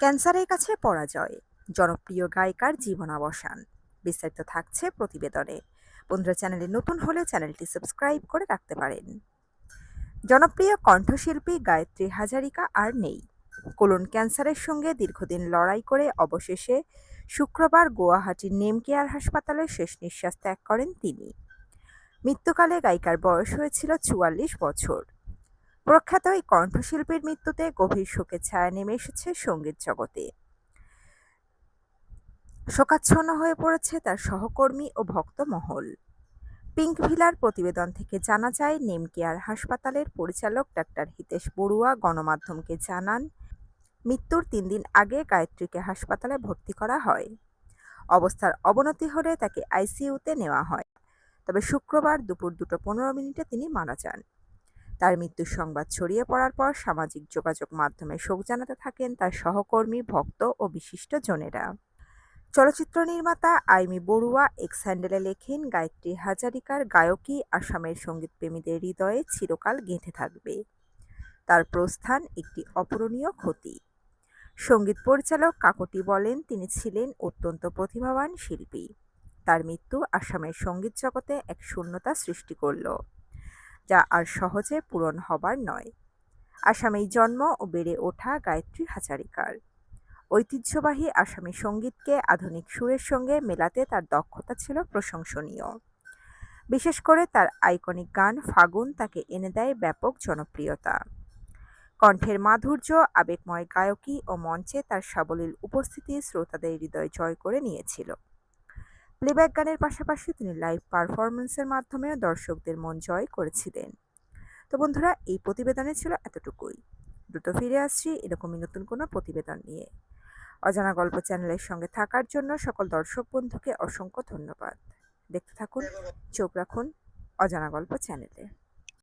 ক্যান্সারের কাছে পরাজয়। জনপ্রিয় গায়িকার জীবনাবসান। বিস্তারিত থাকছে প্রতিবেদনে। বন্ধুরা, চ্যানেলে নতুন হলে চ্যানেলটি সাবস্ক্রাইব করে রাখতে পারেন। জনপ্রিয় কণ্ঠশিল্পী গায়ত্রী হাজারিকা আর নেই। কোলন ক্যান্সারের সঙ্গে দীর্ঘদিন লড়াই করে অবশেষে শুক্রবার গুয়াহাটির নেম কেয়ার হাসপাতালে শেষ নিঃশ্বাস ত্যাগ করেন তিনি। মৃত্যুকালে গায়িকার বয়স হয়েছিল চুয়াল্লিশ বছর। প্রখ্যাত এই কণ্ঠশিল্পীর মৃত্যুতে গভীর শোকের ছায়া নেমে এসেছে সংগীত জগতে। শোকাচ্ছন্ন হয়ে পড়েছে তার সহকর্মী ও ভক্ত মহল। পিঙ্ক ভিলার প্রতিবেদন থেকে জানা যায়, নেম কেয়ার হাসপাতালের পরিচালক ডাক্তার হিতেশ বড়ুয়া গণমাধ্যমকে জানান, মৃত্যুর তিন দিন আগে গায়ত্রীকে হাসপাতালে ভর্তি করা হয়। অবস্থার অবনতি হলে তাকে আইসিইউতে নেওয়া হয়। তবে শুক্রবার দুপুর দুটো পনেরো মিনিটে তিনি মারা যান। তার মৃত্যুর সংবাদ ছড়িয়ে পড়ার পর সামাজিক যোগাযোগ মাধ্যমে শোক জানাতে থাকেন তার সহকর্মী, ভক্ত ও বিশিষ্ট জনেরা। চলচ্চিত্র নির্মাতা আইমি বড়ুয়া এক্স হ্যান্ডেলে লেখেন, গায়ত্রী হাজারিকার গায়কী আসামের সঙ্গীতপ্রেমীদের হৃদয়ে চিরকাল গেঁথে থাকবে। তার প্রস্থান একটি অপূরণীয় ক্ষতি। সংগীত পরিচালক কাকটি বলেন, তিনি ছিলেন অত্যন্ত প্রতিভাবান শিল্পী। তার মৃত্যু আসামের সংগীত জগতে এক শূন্যতা সৃষ্টি করল। যা আর সহজে পূরণ হবার নয়। আসামেই জন্ম ও বেড়ে ওঠা গায়ত্রী হাজারিকার। ঐতিহ্যবাহী আসামি সঙ্গীতকে আধুনিক সুরের সঙ্গে মেলাতে তার দক্ষতা ছিল প্রশংসনীয়। বিশেষ করে তার আইকনিক গান ফাগুন তাকে এনে দেয় ব্যাপক জনপ্রিয়তা। কণ্ঠের মাধুর্য, আবেগময় গায়কী ও মঞ্চে তার সাবলীল উপস্থিতি শ্রোতাদের হৃদয় জয় করে নিয়েছিল। প্লেব্যাক গানের পাশাপাশি তিনি লাইভ পারফরমেন্সের মাধ্যমেও দর্শকদের মন জয় করেছিলেন। তো বন্ধুরা, এই প্রতিবেদনে ছিল এতটুকুই। দ্রুত ফিরে আসছি এরকমই নতুন কোনো প্রতিবেদন নিয়ে। অজানা গল্প চ্যানেলের সঙ্গে থাকার জন্য সকল দর্শক বন্ধুকে অসংখ্য ধন্যবাদ। দেখতে থাকুন, চোখ রাখুন অজানা গল্প চ্যানেলে।